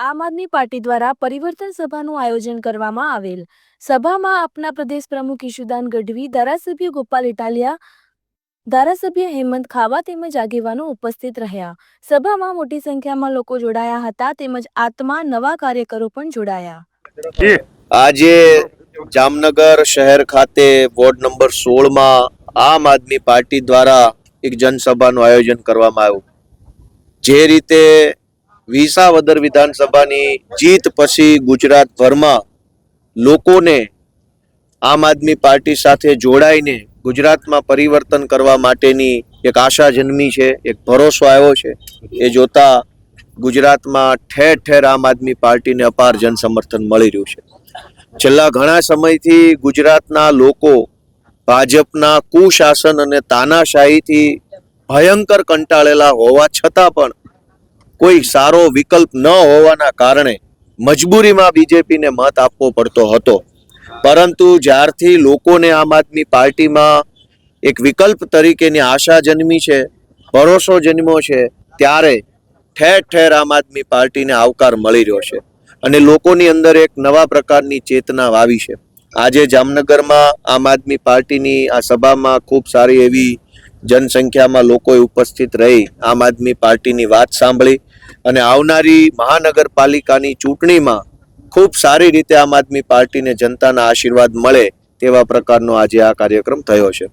આમ આદમી પાર્ટી દ્વારા પરિવર્તન સભાનું આયોજન કરવામાં આવેલ. સભામાં આપના પ્રદેશ પ્રમુખ ઈશુદાન ગઢવી ધારાસભ્ય ગોપાલ ઇટાલિયા ધારાસભ્ય હેમંત ખાવા તેમજ આગેવાનો ઉપસ્થિત રહ્યા. સભામાં મોટી સંખ્યામાં લોકો જોડાયા હતા તેમજ આત્મા નવા કાર્યકરો પણ જોડાયા. આજે જામનગર શહેર ખાતે વોર્ડ નંબર સોળમાં આમ આદમી પાર્ટી દ્વારા એક જનસભાનું આયોજન કરવામાં આવ્યું. જે રીતે વિસાવદર વિધાનસભાની જીત પછી ગુજરાતભરમાં લોકોને આમ આદમી પાર્ટી સાથે જોડાઈને ગુજરાતમાં પરિવર્તન કરવા માટેની એક આશા જન્મી છે, એક ભરોસો આવ્યો છે. એ જોતા ગુજરાતમાં ઠેર ઠેર આમ આદમી પાર્ટીને અપાર જનસમર્થન મળી રહ્યું છે. છેલ્લા ઘણા સમયથી ગુજરાતના લોકો ભાજપના કુશાસન અને તાનાશાહીથી ભયંકર કંટાળેલા હોવા છતાં પણ કોઈ સારો વિકલ્પ ન હોવાના કારણે મજબૂરીમાં બીજેપીને મત આપવો પડતો હતો. પરંતુ જ્યારથી લોકોને આમ આદમી પાર્ટીમાં એક વિકલ્પ તરીકેની આશા જન્મી છે, ભરોસો જન્મ્યો છે, ત્યારે ઠેર ઠેર આમ આદમી પાર્ટીને આવકાર મળી રહ્યો છે અને લોકોની અંદર એક નવા પ્રકારની ચેતના વાવી છે. આજે જામનગરમાં આમ આદમી પાર્ટીની આ સભામાં ખૂબ સારી એવી જનસંખ્યામાં લોકોએ ઉપસ્થિત રહી, આમ આદમી પાર્ટીની વાત સાંભળી અને આવનારી મહાનગરપાલિકાની ચૂંટણીમાં ખૂબ સારી રીતે આમ આદમી પાર્ટીને જનતાના આશીર્વાદ મળે તેવા પ્રકારનો આજે આ કાર્યક્રમ થયો છે.